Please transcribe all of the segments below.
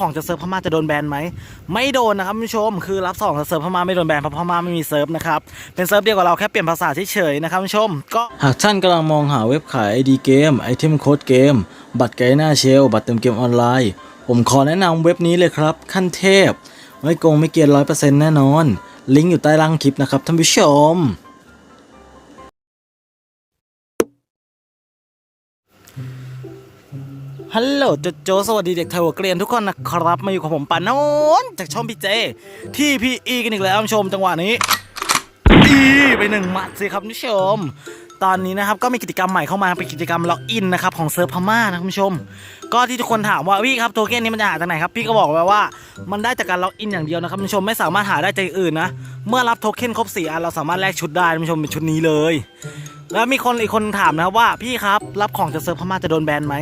ของจะเซิร์ฟพม่าจะโดนแบนไหมไม่โดนนะครับคุณผู้ชมคือรับสองจะเซิร์ฟพม่าไม่โดนแบนเพราะพม่าไม่มีเซิร์ฟนะครับเป็นเซิร์ฟเดียวกับเราแค่เปลี่ยนภาษาเฉยๆนะครับคุณผู้ชมก็หากท่านกำลังมองหาเว็บขาย ID เกมไอเทมโค้ดเกม บัตรไกด์หน้าเชล บัตรเติมเกมออนไลน์ ผมขอแนะนำเว็บนี้เลยครับ ขั้นเทพ ไม่โกงไม่เกียนร้อยเปอร์เซ็นต์แน่นอน ลิงก์อยู่ใต้ล่างคลิปนะครับท่านผู้ชม ฮัลโหลโจโจสวัสดีเด็กไทยหัวเกรียนทุกคนนะครับ มาอยู่กับผมปานโนจากช่องพี่เจ ที่พีอีกันอีกแล้วคุณผู้ชมจังหวะนี้อีไปหนึ่งหมัดสิครับคุณผู้ชม ตอนนี้นะครับก็มีกิจกรรมใหม่เข้ามาเป็นกิจกรรมล็อกอินนะครับของเซิร์ฟพม่านะคุณผู้ชม ก็ที่ทุกคนถามว่าพี่ครับโทเค็นนี้มันจะหาจากไหนครับพี่ก็บอกไว้ว่ามันได้จากการล็อกอินอย่างเดียวนะครับคุณผู้ชมไม่สามารถหาได้จากอื่นนะเมื่อรับโทเค็นครบสี่อันเราสามารถแลกชุดได้คุณผู้ชมเป็นชุดนี้เลย แล้วมีคนอีกคนถามนะครับว่าพี่ครับรับของจากเซิร์ฟพม่าจะโดนแบนไหม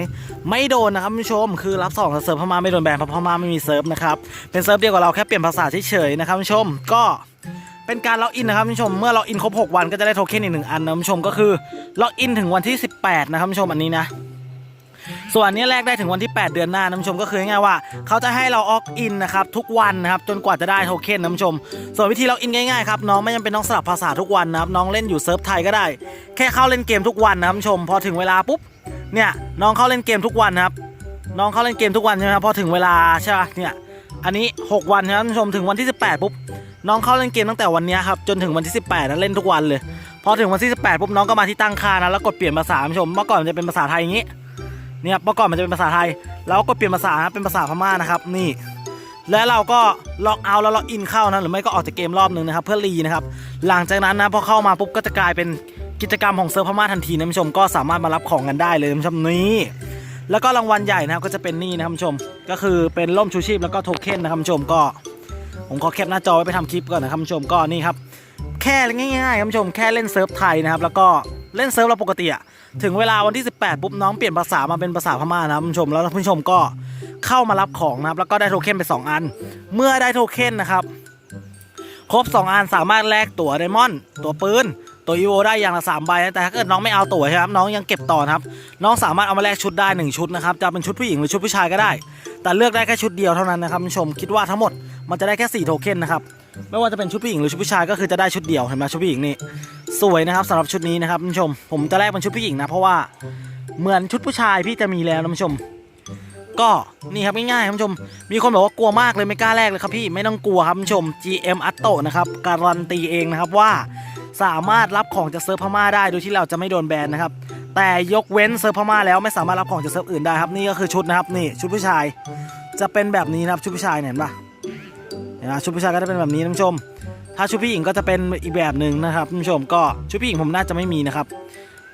ไม่โดนนะครับผู้ชมคือรับสองจากเซิร์ฟพม่าไม่โดนแบนเพราะพม่าไม่มีเซิร์ฟนะครับเป็นเซิร์ฟเดียวกับเราแค่เปลี่ยนภาษาเฉยๆนะครับผู้ชมก็เป็นการล็อกอินนะครับคุณผู้ชมเมื่อล็อกอินครบ 6 วันก็จะได้โทเค็นอีกหนึ่งอันนะคุณผู้ชมก็คือล็อกอินถึงวันที่ 18 นะครับคุณผู้ชมอันนี้นะ ส่วนนี้แลกได้ถึงวันที่ 8 เดือนหน้านะคุณผู้ชมก็คือง่ายๆว่า เขาจะให้เราออกอินนะครับทุกวันนะครับจนกว่าจะได้โทเค็นนะคุณผู้ชม ส่วนวิธีล็อกอินง่ายๆครับน้องไม่จำเป็นต้องสลับภาษาทุกวันนะครับน้องเล่นอยู่เซิร์ฟไทยก็ได้ แค่เข้าเล่นเกมทุกวันนะครับคุณผู้ชม พอถึงเวลาปุ๊บเนี่ยน้องเข้าเล่นเกมทุกวันครับน้องเข้าเล่นเกมทุกวันใช่ไหมครับพอถึงเวลาใช่ปะเนี่ยอันนี้ 6 วันนะครับคุณผู้ชมถึงวันที่ 18ปุ๊บน้องเข้าเล่นเกมตั้งแต่วันนี้ครับจนถึงวันที่ 18นะเล่นทุกวันเลย พอถึงวันที่ 18ปุ๊บน้องก็มาที่ตั้งค่านะแล้วกดเปลี่ยนภาษาผู้ชมเมื่อก่อนจะเป็นภาษาไทยอย่างนี้ เนี่ยเมื่อก่อนมันจะเป็นภาษาไทย แล้วก็เปลี่ยนภาษาเป็นภาษาพม่านะครับ นี่ แล้วเราก็ล็อกเอาแล้วล็อกอินเข้านะหรือไม่ก็ออกจากเกมรอบหนึ่งนะครับ เพื่อรีนะครับหลังจากนั้นนะพอเข้ามาปุ๊บก็จะกลายเป็นกิจกรรมของเซิร์ฟพม่าทันทีนะคุณผู้ชมก็สามารถมารับของกันได้เลยคุณผู้ชมนี่แล้วก็รางวัลใหญ่นะครับก็จะเป็นนี่นะครับคุณผู้ชม ก็คือเป็นร่มชูชีพแล้วก็โทเค็นนะครับคุณผู้ชมก็ ผมขอแคปหน้าจอไว้ไปทำคลิปก่อนนะครับคุณผู้ชมก็นี่ครับแค่ง่ายๆครับคุณผู้ชมแค่เล่นเซิร์ฟไทยนะครับแล้วก็เล่นเซิร์ฟเราปกติอะ ถึงเวลาวันที่ 18ปุ๊บน้องเปลี่ยนภาษามาเป็นภาษาพม่านะครับคุณผู้ชมแล้วผู้ชมก็เข้ามารับของนะครับแล้วก็ได้โทเค็นไป 2 อัน เมื่อได้โทเค็นนะครับครบ 2 อันสามารถแลกตั๋วไดมอนด์ตั๋วปืนตัวอีโวได้อย่างละ3ใบนะแต่ถ้าเกิดน้องไม่เอาตั๋วใช่ไหมครับน้องยังเก็บต่อครับน้องสามารถเอามาแลกชุดได้ 1 ชุดนะครับจะเป็นชุดผู้หญิงหรือชุดผู้ชายก็ได้ แต่เลือกได้แค่ชุดเดียวเท่านั้นนะครับผู้ชมคิดว่าทั้งหมดมันจะได้แค่4โทเค็นนะครับไม่ว่าจะเป็นชุดผู้หญิงหรือชุดผู้ชายก็คือจะได้ชุดเดียวเห็นไหมชุดผู้หญิงนี่ สวยนะครับสำหรับชุดนี้นะครับคุณผู้ชม ผมจะแลกเป็นชุดผู้หญิงนะ เพราะว่าเหมือนชุดผู้ชายพี่จะมีแล้วนะคุณผู้ชม ก็นี่ครับง่ายๆครับคุณผู้ชม มีคนบอกว่ากลัวมากเลยไม่กล้าแลกเลยครับพี่ไม่ต้องกลัวครับคุณผู้ชม GM a t t o นะครับการันตีเองนะครับว่าสามารถรับของจากเซิร์ฟพม่าได้โดยที่เราจะไม่โดนแบนนะครับ แต่ยกเว้นเซิร์ฟพม่าแล้วไม่สามารถรับของจากเซิร์ฟอื่นได้ครับนี่ก็คือชุดนะครับนี่ชุดผู้ชาย จะเป็นแบบนี้นะครับชุดผู้ชายเนี่ยเห็นปะนะชุดผู้ชายก็จะเป็นแบบนี้ท่านผู้ชม ถ้าชุดผู้หญิงก็จะเป็นอีกแบบหนึ่งนะครับท่านผู้ชมก็ชุดผู้หญิงผมน่าจะไม่มีนะครับ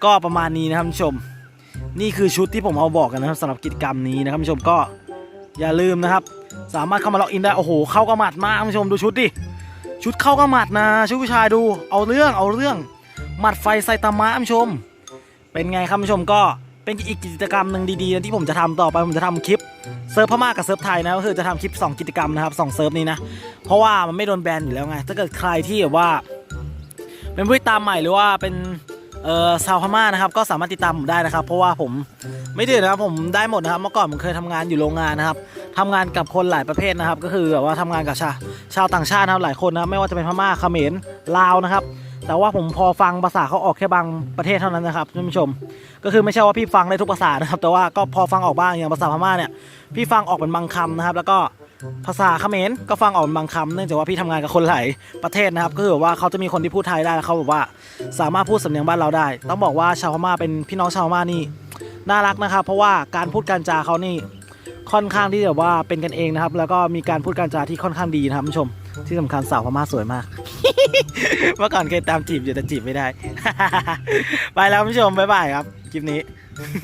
ก็ประมาณนี้นะครับท่านผู้ชม นี่คือชุดที่ผมเอาบอกกันนะครับสำหรับกิจกรรมนี้นะครับท่านผู้ชมก็อย่าลืมนะครับ สามารถเข้ามาล็อกอินได้โอ้โหเข้ากระหมัดมากท่านผู้ชมดูชุดดิชุดเข้ากระหมัดนะชุดผู้ชายดูเอาเรื่องเอาเรื่องหมัดไฟไซตามะท่านผู้ชม เป็นไงครับท่านผู้ชมก็เป็นอีกกิจกรรมหนึ่งดีๆนะที่ผมจะทำต่อไปผมจะทำคลิป เซิร์ฟพม่ากับเซิร์ฟไทยนะก็คือจะทำคลิป 2 กิจกรรมนะครับสองเซิร์ฟนี้นะ เพราะว่ามันไม่โดนแบนอยู่แล้วไง ถ้าเกิดใครที่แบบว่า เป็นผู้ติดตามใหม่หรือว่าเป็นเอ่อชาวพม่านะครับ ก็สามารถติดตามผมได้นะครับ เพราะว่าผมไม่ดื้อนะครับผมได้หมดนะครับ เมื่อก่อนผมเคยทำงานอยู่โรงงานนะครับทำงานกับคนหลายประเภทนะครับ ก็คือแบบว่าทำงานกับชาชาวต่างชาตินะครับหลายคนนะไม่ว่าจะเป็นพม่าเขมรลาวนะครับ แต่ว่าผมพอฟังภาษาเขาออกแค่บางประเทศเท่านั้นนะครับท่านผู้ชม ก็คือไม่ใช่ว่าพี่ฟังได้ทุกภาษานะครับ แต่ว่าก็พอฟังออกบ้างอย่างภาษาพม่าเนี่ยพี่ฟังออกเป็นบางคำนะครับ แล้วก็ภาษาเขมรก็ฟังออกเป็นบางคำเนื่องจากว่าพี่ทำงานกับคนหลายประเทศนะครับ ก็คือว่าเขาจะมีคนที่พูดไทยได้แล้วเขาแบบว่าสามารถพูดสำเนียงบ้านเราได้ ต้องบอกว่าชาวพม่าเป็นพี่น้องชาวพม่านี่น่ารักนะครับ เพราะว่าการพูดการจาเขานี่ค่อนข้างที่แบบว่าเป็นกันเองนะครับ แล้วก็มีการพูดการจาที่ค่อนข้างดีนะครับคุณผู้ชม ที่สำคัญสาวพม่าสวยมาก เมื่อก่อนเคยตามจีบอยู่แต่จีบไม่ได้ ไปแล้วผู้ชมบ๊ายบายครับคลิปนี้